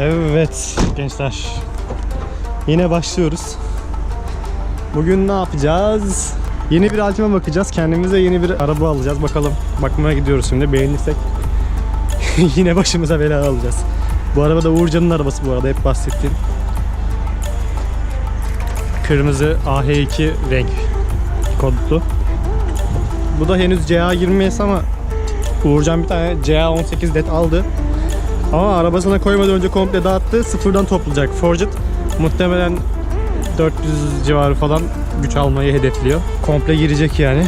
Evet gençler. Yine başlıyoruz. Bugün ne yapacağız? Yeni bir Altima bakacağız. Kendimize yeni bir araba alacağız. Bakalım. Bakmaya gidiyoruz şimdi. Beğenirsek yine başımıza bela alacağız. Bu araba da Uğurcan'ın arabası bu arada. Hep bahsettiğim. Kırmızı AH2 renk kodlu. Bu da henüz CA 20 ama Uğurcan bir tane CA18 led aldı. Ama arabasına koymadan önce komple dağıttı. Sıfırdan toplayacak. Forget muhtemelen 400 civarı falan güç almayı hedefliyor. Komple girecek yani.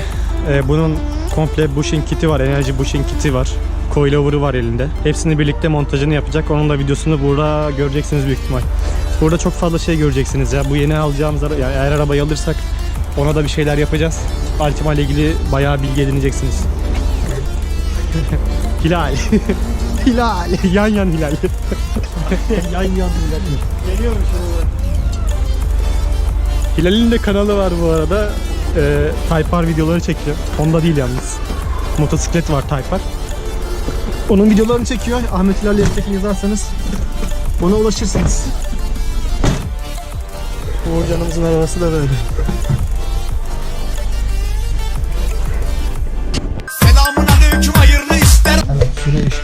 Ee, bunun komple bushing kiti var. Enerji bushing kiti var. Coilover'ı var elinde. Hepsini birlikte montajını yapacak. Onun da videosunu burada göreceksiniz büyük ihtimal. Burada çok fazla şey göreceksiniz ya. Bu yeni alacağımız ara- yani eğer arabayı alırsak ona da bir şeyler yapacağız. Altima ile ilgili bayağı bilgi edineceksiniz. Hilal. Hilal. yan yan Hilal. yan yan Hilal. Geliyorum şimdi. Hilal'in de kanalı var bu arada. Ee, Type R videoları çekiyor. Honda değil yalnız. Motosiklet var Type R. Onun videolarını çekiyor. Ahmet Hilal Yektekin yazarsanız ona ulaşırsınız. Uğur canımızın arabası da böyle.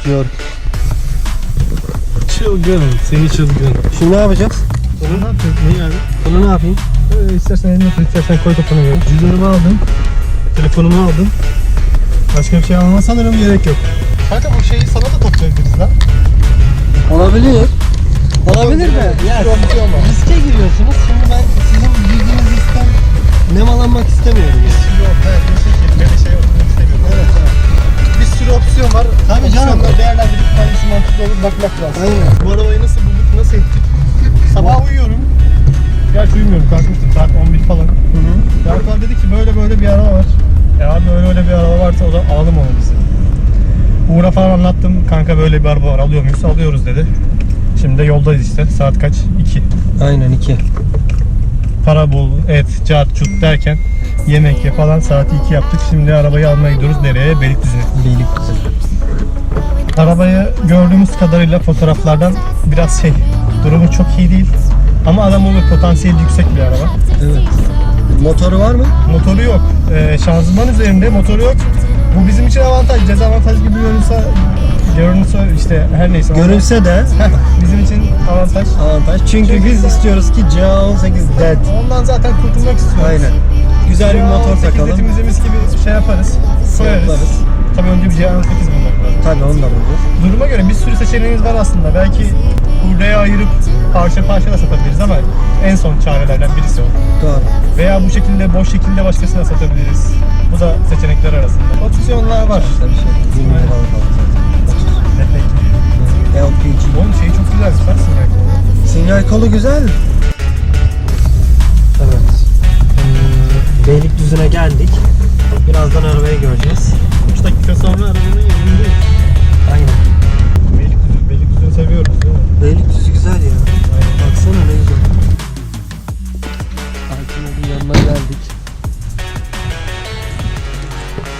İstiyor. Çılgın, seni çılgın. Şimdi ne yapacağız? Bunu ne yapacağız? Ne yani? Bunu ne yapayım? Ee, istersen elini tut, istersen koy kafana göre. Cüzdanımı aldım. Telefonumu aldım. Başka bir şey almama sanırım gerek yok. Kanka bu şeyi sana da toplayabiliriz lan. Olabilir. Olabilir de. Ya riske giriyorsunuz. Şimdi ben sizin bildiğiniz riskten nemalanmak istemiyorum. Yani. Yok, evet, sürü opsiyon var. Tabii canım. Opsiyonları değerlendirip hangisi mantıklı olur bakmak lazım. Aynen. Bu arabayı nasıl bulduk, nasıl ettik? Sabah uyuyorum. Gerçi uyumuyorum, kalkmıştım saat 11 falan. Hı hı. Dedi ki böyle böyle bir araba var. E abi öyle öyle bir araba varsa o zaman alalım onu biz. Uğur'a falan anlattım. Kanka böyle bir araba var alıyor muyuz? Alıyoruz dedi. Şimdi de yoldayız işte. Saat kaç? 2. Aynen iki. Para bul, et, cart, çut derken yemek ye falan saati 2 yaptık. Şimdi arabayı almaya gidiyoruz. Nereye? Beylikdüzü'ne. Beylikdüzü. Arabayı gördüğümüz kadarıyla fotoğraflardan biraz şey, durumu çok iyi değil. Ama adam olur potansiyeli yüksek bir araba. Evet. Motoru var mı? Motoru yok. Ee, şanzıman üzerinde motoru yok. Bu bizim için avantaj. Dezavantaj gibi görünse, görünse işte her neyse. Görünse de bizim için avantaj. avantaj. Çünkü biz istiyoruz ki CA18 dead. Ondan zaten kurtulmak istiyoruz. Aynen. Güzel bir motor takalım. Bisikletimize mis gibi şey yaparız. Koyarız. Tabii önce bir C18 bulmak lazım. Tabii onu da bulur. Duruma göre bir sürü seçeneğimiz var aslında. Belki hurdaya ayırıp parça parça da satabiliriz ama en son çarelerden birisi o. Doğru. Veya bu şekilde boş şekilde başkasına satabiliriz. Bu da seçenekler arasında. Opsiyonlar var. Başka bir şey. 20 liralık alacağız. LPG. Oğlum şey çok güzel. Sinyal. Sinyal kolu güzel. 300'üne geldik. Birazdan arabayı göreceğiz. 3 dakika sonra arabanın yanındayız. Aynen. Beylikdüzü, Beylikdüzü'nü seviyoruz değil mi? Beylikdüzü güzel ya. Aynen. Baksana ne güzel. Parkın yanına geldik.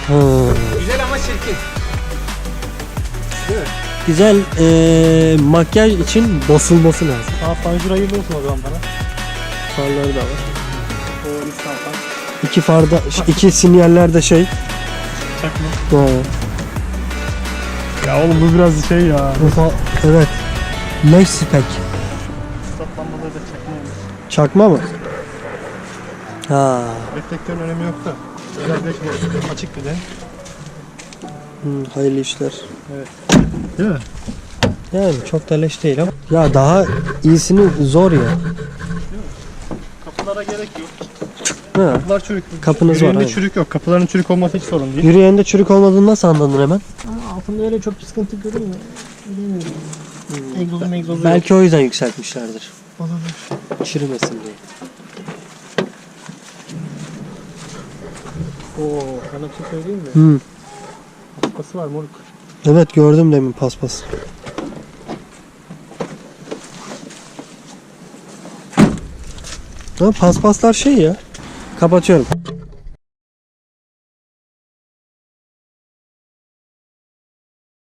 Hmm. Güzel ama çirkin. Değil mi? Güzel ee, makyaj için basılması lazım. Aa panjur hayırlı olsun o zaman bana. Farları da var. O İstanbul. İki farda, iki sinyaller de şey. Çakma. Ha, Ya oğlum bu biraz şey ya. Ufa, evet. Leş spek. Stop lambaları da çakmaymış. Çakma mı? Ha. Reflektörün önemi yok da. Güzel bir açık bir de. hmm, hayırlı işler. Değil mi? Yani çok da leş değil ama. Ya daha iyisini zor ya. Ha. Kapılar çürük. Kapınız var, Yüreğinde aynen. çürük yok. Kapıların çürük olması hiç sorun değil. Yürüyende çürük olmadığını nasıl anladın hemen? Altında öyle çok bir sıkıntı görünmüyor. Bilemiyorum. Egzozu megzozu Belki o yüzden yükseltmişlerdir. yok. Çürümesin diye. Oo, sana bir şey söyleyeyim mi? Hmm. Kapısı var moruk. Evet gördüm demin paspas. Ha, paspaslar şey ya. Kapatıyorum.